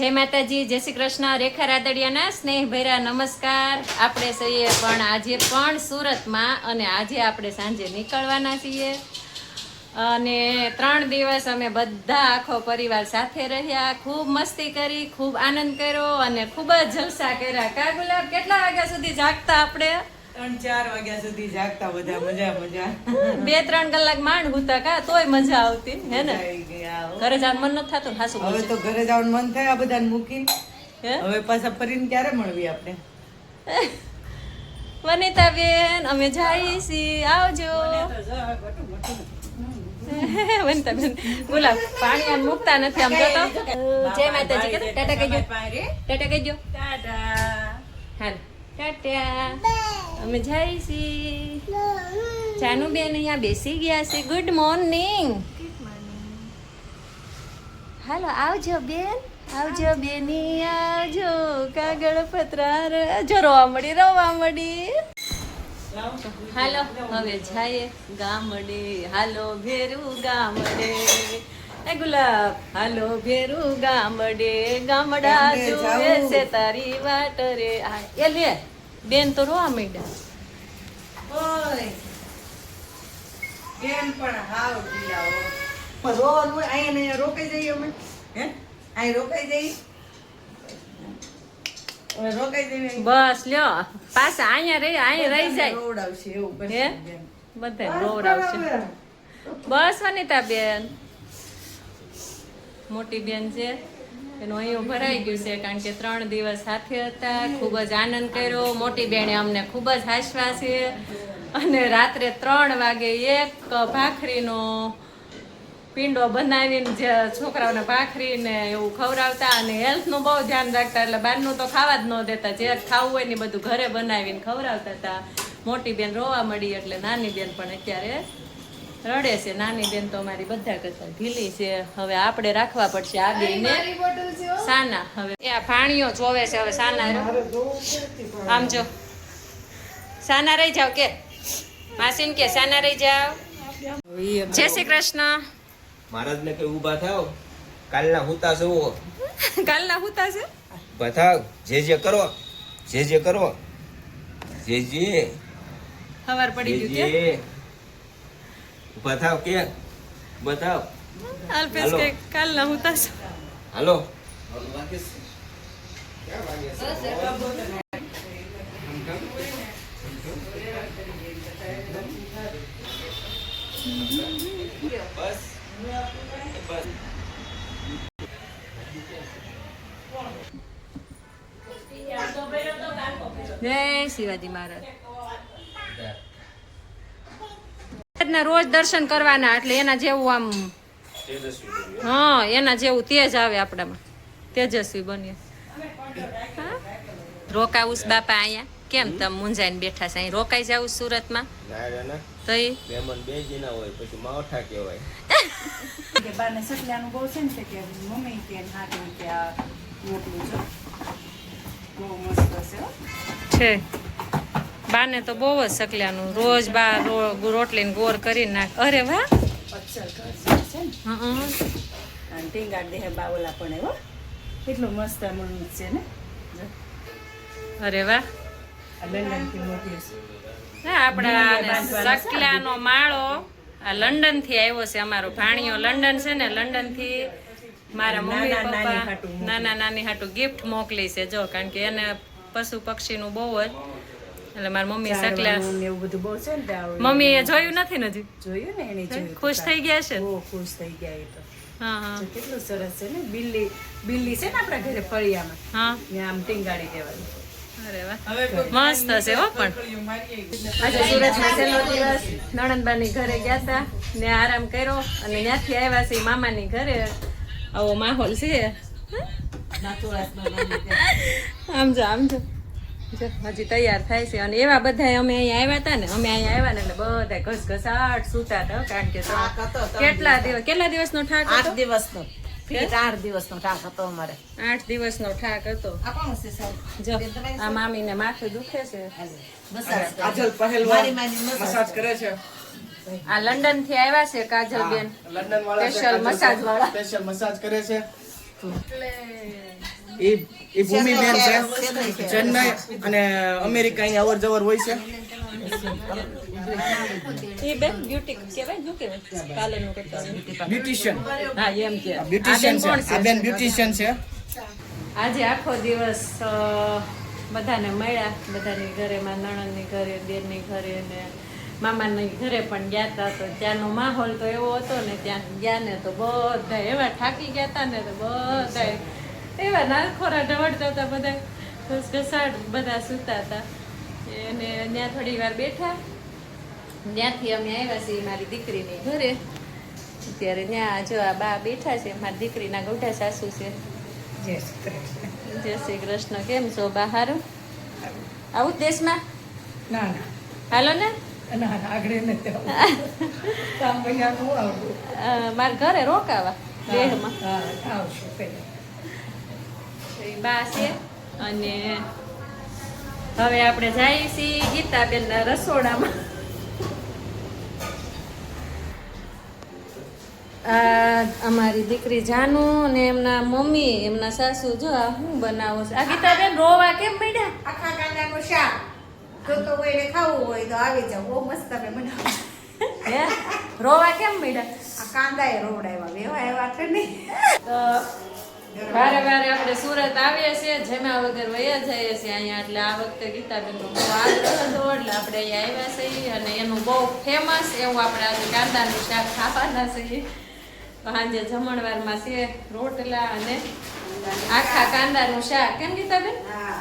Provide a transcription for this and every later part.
જય માતાજી, જય શ્રી કૃષ્ણ. રેખા રાદડિયાના સ્નેહ ભૈરા નમસ્કાર. આપણે સહીએ પણ આજે પણ સુરતમાં અને આજે આપણે સાંજે નીકળવાના છીએ. અને ત્રણ દિવસ અમે બધા આખો પરિવાર સાથે રહ્યા. ખૂબ મસ્તી કરી, ખૂબ આનંદ કર્યો અને ખૂબ જ જલસા કર્યા. કા ગુલાબ, કેટલા વાગ્યા સુધી જાગતા આપણે? ત્રણ ચાર વાગ્યા સુધી જાગતા બધા મજા મજા. બે ત્રણ કલાક માંડ હુતા કા તોય મજા આવતી હે ને? હો. ઘરે જવાનું મન નથી થતું હાસુ હવે તો ઘરે જવાનું મન થાય આ બધાને મૂકીને. હવે પાછા ફરીને ક્યારે મળવી આપણે? વનિતા બેન અમે જઈએ છીએ આવજો. વનિતા બેન બોલા પાણી આમ મૂકતા નથી આમ જોતો જય માતાજી ટાટા કહેજો. ટાટા કહેજો. હાલ. ટાટા અમે જાય છે. જાનુ બેન અહીંયા બેસી ગયા છે. ગુડ મોર્નિંગ હાલો આવજો બેન. આવજો બેની આવજો. કાગળ પત્રાર. જો રોવા મળી રોવા મળી. હાલો હવે જાય ગામડે. હાલો ભેરું ગામડે. એ ગુલાબ હાલો ભેરું ગામડે. ગામડા જુએ છે તારી વાટ રે આ એ લે. બેન તો રોવા માંડ્યા. ઓય કેમ પણ હાવ ઢીલા પણ રોવાનું અહીંયા રોકાઈ જઈએ અમે. હે? અહીં રોકાઈ જઈએ. હવે રોકાઈ જઈએ બસ લ્યો પાછા અહીંયા રહી અહીંયા રહી જાય. રોવડાવશે એવું હે? બધા રોવડાવશે બસ વનિતા બેન. મોટી બેન છે. એનું અહીંયા ભરાઈ ગયું છે કારણ કે ત્રણ દિવસ સાથે હતા, ખૂબ જ આનંદ કર્યો. મોટી બેને અમને ખૂબ જ હાસવા છે. અને રાત્રે ત્રણ વાગે એક ભાખરીનો પિંડો બનાવીને જે છોકરાઓને ભાખરીને એવું ખવડાવતા અને હેલ્થનું બહુ ધ્યાન રાખતા, એટલે બહારનું તો ખાવા જ ન દેતા. જે ખાવું હોય ને બધું ઘરે બનાવીને ખવડાવતા હતા. મોટી બેન રોવા મળી એટલે નાની બેન પણ અત્યારે રડે છે નાની બેન તો અમારી બધા કરતા ઢીલી છે. હવે આપણે રાખવા પડશે આ બેન સાના હવે. એ આ ભાણીઓ જોવે છે હવે સાના આમ જો. સાના રહી જાવ કે. માસીન કે સાના રહી જાવ જય શ્રી કૃષ્ણ. મહારાજને કઈ ઊભા થાવ કાલના હુતા જોવો કાલના હુતા છે? બતાવ જે જે કરો જે જે કરો. જે જે. ખબર પડી ગયું થાવ કે? બતાવ અલ્પેશ કે કાલના ના છે હાલો. બસ બસ જય શિવાજી મહારાજ. ના રોજ દર્શન કરવાના એટલે એના જેવું આમ હા એના જેવું તેજ આવે આપણામાં. તેજસ્વી બનીએ? રોકાવું બાપા અહીંયા. કેમ તમે મુંજાઈને બેઠા છે? અહીં રોકાઈ જાવ સુરતમાં? ના ના ના. તો ઈ? મહેમાન બે જ હોય પછી માવઠા કહેવાય. કે બાને સટલાનું બહુ છે ને કે મમ્મી કે હાથે કે આ મોકલું છો બહુ મસ્ત છે છે. બાને તો બહુ જ સકલ્યાનું રોજ બા રોટલીને ગોળ કરી નાખ. અરે વાહ! બાવલા પણ એવો. કેટલું મસ્ત મણું છે ને? અરે વાહ! આપણા સકલાનો માળો આ લંડનથી આવ્યો છે અમારો ભાણિયો. લંડન છે ને લંડનથી મારા મમ્મી નાના નાની પપ્પા નાના નાની હાટું ગિફ્ટ મોકલી છે. જો કારણ કે એને પશુ પક્ષીનું બહુ જ એટલે મારી મમ્મી સકલા એવું બધું બહુ છે ને ત્યાં મમ્મી એ જોયું નથી ને હજી? જોયું ને એને જોયું ખુશ થઈ ગયા છે? બહુ ખુશ થઈ ગયા એ તો. હા હા. જો કેટલું સરસ છે ને બિલ્લી બિલ્લી છે ને આપણા ઘરે ફળિયામાં. હા. ને આમ ટીંગાડી દેવાની. મસ્ત છે હો પણ. આજે સુરતમાં છેલ્લો દિવસ. નણંદબાની ઘરે ગયા હતા ને આરામ કર્યો અને ત્યાંથી આવ્યા છે મામાની ઘરે. આવો માહોલ છે. આમ જો આમ જો, હજી તૈયાર થાય છે. અને એવા બધા અમે અહીંયા આવ્યા હતા ને અમે અહીંયા આવ્યા ને એટલે બધા ઘસઘસાટ સુતા હતા કારણ કે કેટલા દિવસ કેટલા દિવસનો ઠાક આઠ દિવસનો. આઠ દિવસનો ઠાક હતો અમારે. આઠ દિવસનો ઠાક હતો. આ કોણ છે જો આ મામીને માથું દુખે છે. મસાજ આ લંડનથી આવ્યા છે કાજલ બેન લંડન વાળા સ્પેશિયલ મસાજ વાળા સ્પેશિયલ મસાજ કરે છે. એટલે એ એ ભૂમિબેન છે ચેન્નઈ છે. ચેન્નઈ અને અમેરિકા અહીંયા અવર જવર હોય છે. એ બેન બ્યુટી કહેવાય શું કહેવાય? પાર્લરનું કરતા બ્યુટિશિયન. હા એમ કે. બ્યુટિશિયન છે આ બેન બ્યુટિશિયન છે. આજે આખો દિવસ બધાને મળ્યા બધાની ઘરે મારા નણંદની ઘરે દેરની ઘરે ને મામાની ઘરે પણ ગયા હતા તો ત્યાંનો માહોલ તો એવો હતો ને ત્યાં ગયા ને તો બધા એવા થાકી ગયા હતા ને તો બધા એવા નાખોરા ઢવડતા હતા બધા. ઘસઘસાટ બધા સૂતા હતા. એને ત્યાં થોડી વાર બેઠા. ત્યાંથી અમે આવ્યા છીએ મારી દીકરીની ઘરે. અત્યારે ત્યાં જો આ બા બેઠા છે મારી દીકરીના ગોઠા સાસુ છે. જય શ્રી કૃષ્ણ. કેમ છો બહાર આવું જ દેશમાં? ના ના. હાલો ને? આવું મારા ઘરે રોકાવા દેહમાં. આવશું બા છે. અને હવે આપણે જઈએ છીએ ગીતાબેનના રસોડામાં. આ અમારી દીકરી જાનુ અને એમના મમ્મી એમના સાસુ જો આ શું બનાવો છે. આ ગીતાબેન રોવા કેમ મળ્યા આખા કાંદાનું શાક. જો તો કોઈને ખાવું હોય તો આવી જાવ બહુ મસ્ત તમે બનાવો. હે? રોવા કેમ મળ્યા આ કાંદા એ રોવડાવ્યા. વેવા એવા છે નહીં? તો વારે વારે આપણે સુરત આવીએ છીએ, જેમાં વગર વયા જઈએ છીએ અહીંયા. એટલે આ વખતે ગીતાબેનનો બહુ આગ્રહ હતો, એટલે આપણે અહીંયા આવ્યા છીએ અને એનું બહુ ફેમસ એવું આપણે આજે કાંદાનું શાક ખાવાના છીએ. સાંજે જમણવારમાં છે રોટલા અને આખા કાંદાનું શાક. કેમ ગીતાબેન? હા.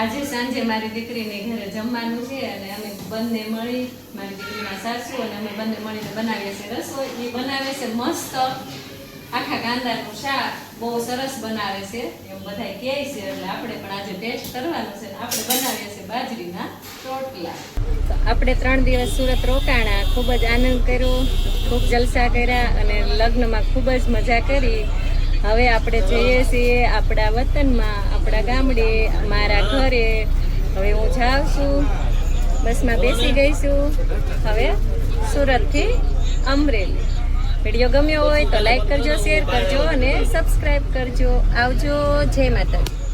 આજે સાંજે મારી દીકરીને ઘરે જમવાનું છે અને અમે બંને મળી, મારી દીકરીના સાસુ અને અમે બંને મળીને બનાવીએ છીએ રસોઈ. એ બનાવે છે મસ્ત. આખા કાંદાનું શાક બહુ સરસ બનાવે છે. એવું બધા કહે છે, એટલે આપણે પણ આજે ટેસ્ટ કરવાનો છે આપણે બનાવીએ છીએ બાજરીના રોટલા. આપણે ત્રણ દિવસ સુરત રોકાણા, ખૂબ જ આનંદ કર્યો, ખૂબ જલસા કર્યા અને લગ્નમાં ખૂબ જ મજા કરી. હવે આપણે જઈએ છીએ આપણા વતનમાં, આપણા ગામડે, મારા ઘરે. હવે હું જાઉં છું. બસમાં બેસી ગઈ છું. હવે સુરતથી અમરેલી. વીડિયો ગમ્યો હોય તો લાઈક કરજો, શેર કરજો અને સબસ્ક્રાઈબ કરજો. આવજો. જય માતાજી.